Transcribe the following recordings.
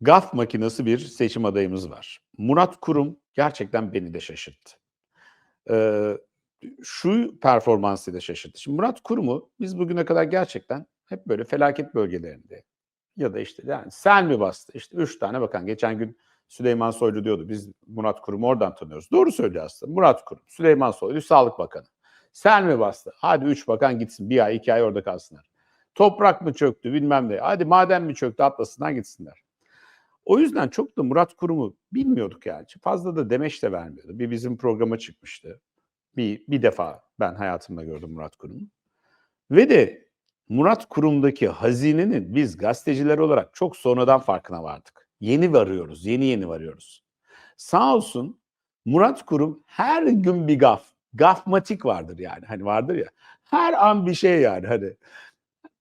Gaf makinesi bir seçim adayımız var. Murat Kurum gerçekten beni de şaşırttı. Ee, şu performansıyla şaşırttı. Şimdi Murat Kurum'u biz bugüne kadar gerçekten hep böyle felaket bölgelerinde ya da işte yani sel mi bastı? İşte üç tane bakan. Geçen gün Süleyman Soylu diyordu. Biz Murat Kurum'u oradan tanıyoruz. Doğru söylüyor aslında. Murat Kurum, Süleyman Soylu, Sağlık Bakanı. Sel mi bastı? Hadi üç bakan gitsin. Bir ay, iki ay orada kalsınlar. Toprak mı çöktü bilmem ne. Hadi maden mi çöktü atlasınlar gitsinler. O yüzden çok da Murat Kurum'u bilmiyorduk yani. Fazla da demeç de vermiyordu. Bir bizim programa çıkmıştı. Bir, bir defa ben hayatımda gördüm Murat Kurum'u. Ve de Murat Kurum'daki hazinenin biz gazeteciler olarak çok sonradan farkına vardık. Yeni varıyoruz, yeni yeni varıyoruz. Sağ olsun Murat Kurum her gün bir gaf, gafmatik vardır yani. Hani vardır ya. Her an bir şey yani hani.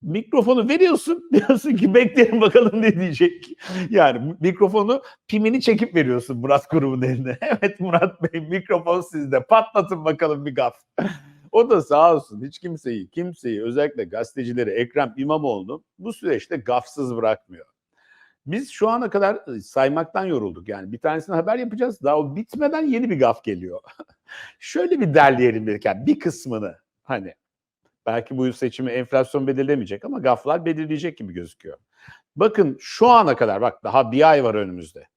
Mikrofonu veriyorsun diyorsun ki bekleyin bakalım ne diyecek. Yani mikrofonu pimini çekip veriyorsun Murat Kurum'un eline. Evet Murat Bey mikrofon sizde patlatın bakalım bir gaf. O da sağ olsun hiç kimseyi, kimseyi özellikle gazetecileri Ekrem İmamoğlu'nu bu süreçte gafsız bırakmıyor. Biz şu ana kadar saymaktan yorulduk. Yani bir tanesini haber yapacağız. Daha o bitmeden yeni bir gaf geliyor. Şöyle bir derleyelim birken bir kısmını hani belki bu seçimi enflasyon belirlemeyecek ama gaflar belirleyecek gibi gözüküyor. Bakın şu ana kadar bak daha bir ay var önümüzde.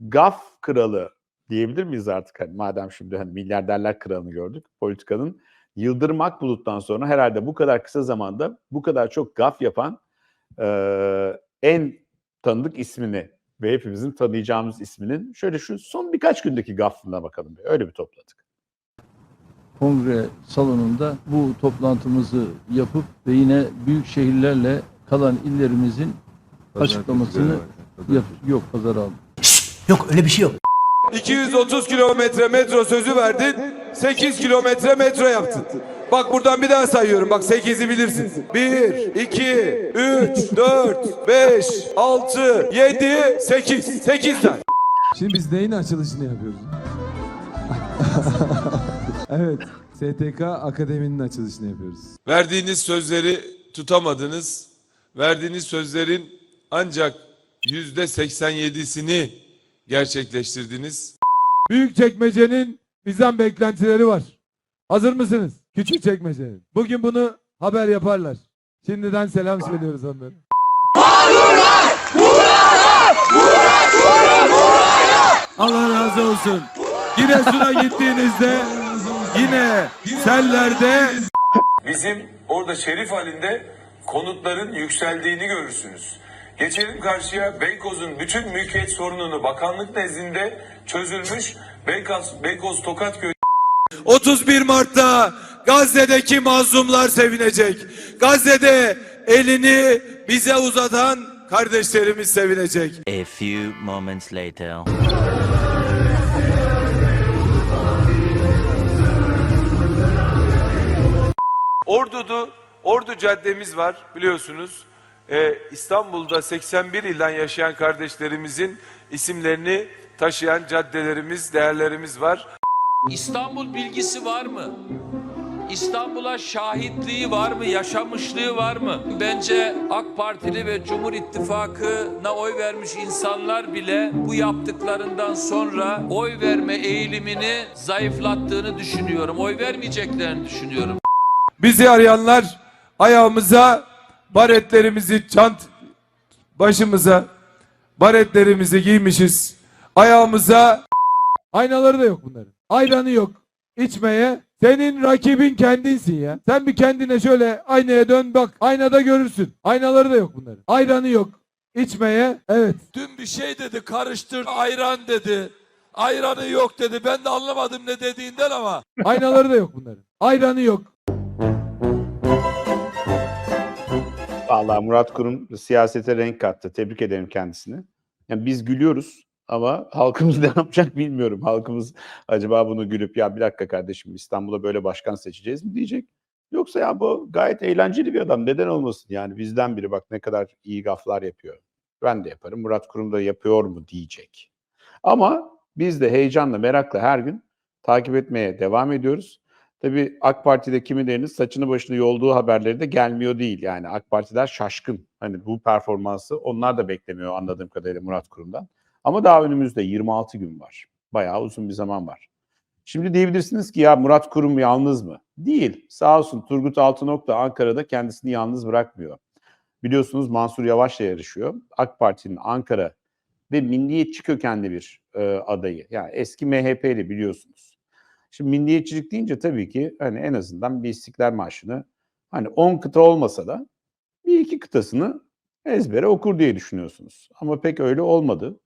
Gaf kralı diyebilir miyiz artık hani madem şimdi hani milyarderler kralını gördük politikanın Yıldırım Akbulut'tan sonra herhalde bu kadar kısa zamanda bu kadar çok gaf yapan e, en tanıdık ismini ve hepimizin tanıyacağımız isminin şöyle şu son birkaç gündeki gaflığına bakalım. Öyle bir topladık. Kongre salonunda bu toplantımızı yapıp ve yine büyük şehirlerle kalan illerimizin açıklamasını yap yok pazar aldı. Yok öyle bir şey yok. 230 kilometre metro sözü verdin. 8 kilometre metro yaptın. Bak buradan bir daha sayıyorum. Bak 8'i bilirsin. 1, 2, 3, 4, 5, 6, 7, 8. 8 tane. Şimdi biz neyin açılışını yapıyoruz? evet. STK Akademi'nin açılışını yapıyoruz. Verdiğiniz sözleri tutamadınız. Verdiğiniz sözlerin ancak yüzde 87'sini gerçekleştirdiniz. Büyük çekmecenin bizden beklentileri var. Hazır mısınız? Küçük çekmecenin. Bugün bunu haber yaparlar. Şimdiden selam söylüyoruz onlara. Allah razı olsun. Giresun'a gittiğinizde yine sellerde Bizim orada şerif halinde konutların yükseldiğini görürsünüz. Geçelim karşıya Beykoz'un bütün mülkiyet sorununu bakanlık nezdinde çözülmüş Beykoz, Beykoz Tokat Köyü 31 Mart'ta Gazze'deki mazlumlar sevinecek. Gazze'de elini bize uzatan kardeşlerimiz sevinecek. A few moments later. Ordu'du, Ordu caddemiz var biliyorsunuz. Ee, İstanbul'da 81 ilden yaşayan kardeşlerimizin isimlerini taşıyan caddelerimiz, değerlerimiz var. İstanbul bilgisi var mı? İstanbul'a şahitliği var mı? Yaşamışlığı var mı? Bence AK Partili ve Cumhur İttifakı'na oy vermiş insanlar bile bu yaptıklarından sonra oy verme eğilimini zayıflattığını düşünüyorum. Oy vermeyeceklerini düşünüyorum. Bizi arayanlar ayağımıza baretlerimizi çant başımıza baretlerimizi giymişiz. Ayağımıza aynaları da yok bunların. Ayranı yok. İçmeye senin rakibin kendinsin ya. Sen bir kendine şöyle aynaya dön bak. Aynada görürsün. Aynaları da yok bunların. Ayranı yok. İçmeye evet. Dün bir şey dedi karıştır ayran dedi. Ayranı yok dedi. Ben de anlamadım ne dediğinden ama. Aynaları da yok bunların. Ayranı yok. Vallahi Murat Kurum siyasete renk kattı. Tebrik ederim kendisini. Yani biz gülüyoruz ama halkımız ne yapacak bilmiyorum. Halkımız acaba bunu gülüp ya bir dakika kardeşim İstanbul'a böyle başkan seçeceğiz mi diyecek. Yoksa ya bu gayet eğlenceli bir adam. Neden olmasın? Yani bizden biri bak ne kadar iyi gaflar yapıyor. Ben de yaparım. Murat Kurum da yapıyor mu diyecek. Ama biz de heyecanla, merakla her gün takip etmeye devam ediyoruz. Tabii AK Parti'de kimileriniz saçını başını yolduğu haberleri de gelmiyor değil. Yani AK Partiler şaşkın. Hani bu performansı onlar da beklemiyor anladığım kadarıyla Murat Kurum'dan. Ama daha önümüzde 26 gün var. Bayağı uzun bir zaman var. Şimdi diyebilirsiniz ki ya Murat Kurum yalnız mı? Değil. Sağ olsun Turgut Altınok da Ankara'da kendisini yalnız bırakmıyor. Biliyorsunuz Mansur Yavaş'la yarışıyor. AK Parti'nin Ankara ve milliyetçi kökenli bir e, adayı. Yani eski MHP'li biliyorsunuz. Şimdi milliyetçilik deyince tabii ki hani en azından bir İstiklal Marşı'nı hani 10 kıta olmasa da bir iki kıtasını ezbere okur diye düşünüyorsunuz. Ama pek öyle olmadı.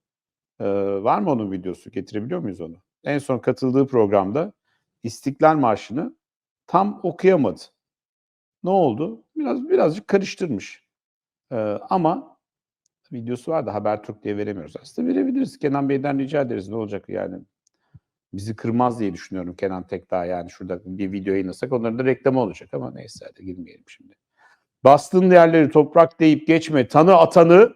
Ee, var mı onun videosu? Getirebiliyor muyuz onu? En son katıldığı programda İstiklal Marşı'nı tam okuyamadı. Ne oldu? Biraz birazcık karıştırmış. Ee, ama videosu var da Habertürk diye veremiyoruz. Aslında verebiliriz. Kenan Bey'den rica ederiz. Ne olacak yani? Bizi kırmaz diye düşünüyorum Kenan Tekdağ yani şurada bir video yayınlasak onların da reklamı olacak ama neyse hadi girmeyelim şimdi. Bastığın yerleri toprak deyip geçme. Tanı atanı,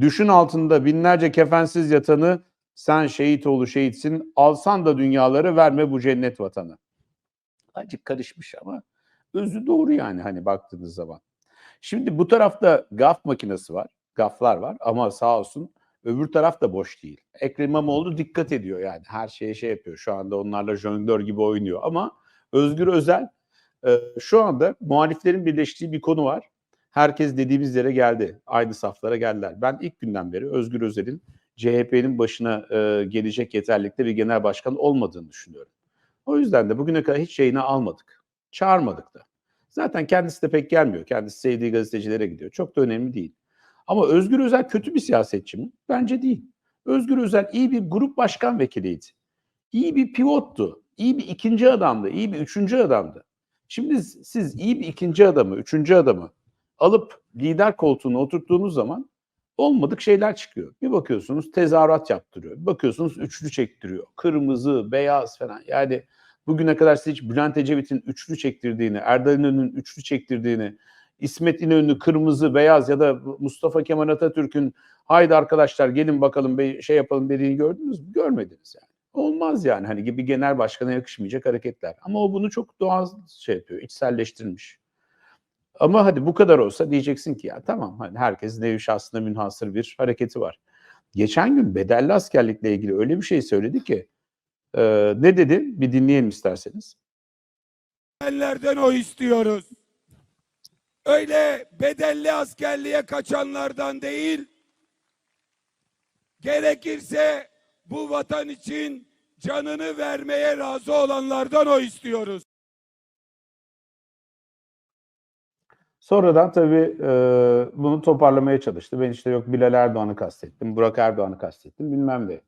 düşün altında binlerce kefensiz yatanı. Sen şehit oğlu şehitsin. Alsan da dünyaları verme bu cennet vatanı. Acık karışmış ama özü doğru yani hani baktığınız zaman. Şimdi bu tarafta gaf makinesi var. Gaflar var ama sağ olsun öbür taraf da boş değil. Ekrem İmamoğlu dikkat ediyor yani. Her şeye şey yapıyor. Şu anda onlarla jonglör gibi oynuyor ama Özgür Özel ee, şu anda muhaliflerin birleştiği bir konu var. Herkes dediğimiz yere geldi. Aynı saflara geldiler. Ben ilk günden beri Özgür Özel'in CHP'nin başına e, gelecek yeterlikte bir genel başkan olmadığını düşünüyorum. O yüzden de bugüne kadar hiç yayına almadık. Çağırmadık da. Zaten kendisi de pek gelmiyor. Kendisi sevdiği gazetecilere gidiyor. Çok da önemli değil. Ama Özgür Özel kötü bir siyasetçi mi? Bence değil. Özgür Özel iyi bir grup başkan vekiliydi. İyi bir pivottu. İyi bir ikinci adamdı. iyi bir üçüncü adamdı. Şimdi siz iyi bir ikinci adamı, üçüncü adamı alıp lider koltuğuna oturttuğunuz zaman olmadık şeyler çıkıyor. Bir bakıyorsunuz tezahürat yaptırıyor. Bir bakıyorsunuz üçlü çektiriyor. Kırmızı, beyaz falan. Yani bugüne kadar size hiç Bülent Ecevit'in üçlü çektirdiğini, Erdal İnönü'nün üçlü çektirdiğini, İsmet İnönü kırmızı, beyaz ya da Mustafa Kemal Atatürk'ün haydi arkadaşlar gelin bakalım be- şey yapalım dediğini gördünüz mü? Görmediniz yani. Olmaz yani hani gibi genel başkana yakışmayacak hareketler. Ama o bunu çok doğal şey yapıyor, içselleştirmiş. Ama hadi bu kadar olsa diyeceksin ki ya tamam hani herkesin nevi şahsına münhasır bir hareketi var. Geçen gün bedelli askerlikle ilgili öyle bir şey söyledi ki e, ne dedi bir dinleyelim isterseniz. Ellerden o istiyoruz. Öyle bedelli askerliğe kaçanlardan değil, gerekirse bu vatan için canını vermeye razı olanlardan o istiyoruz. Sonradan tabii e, bunu toparlamaya çalıştı. Ben işte yok Bilal Erdoğan'ı kastettim, Burak Erdoğan'ı kastettim bilmem ne.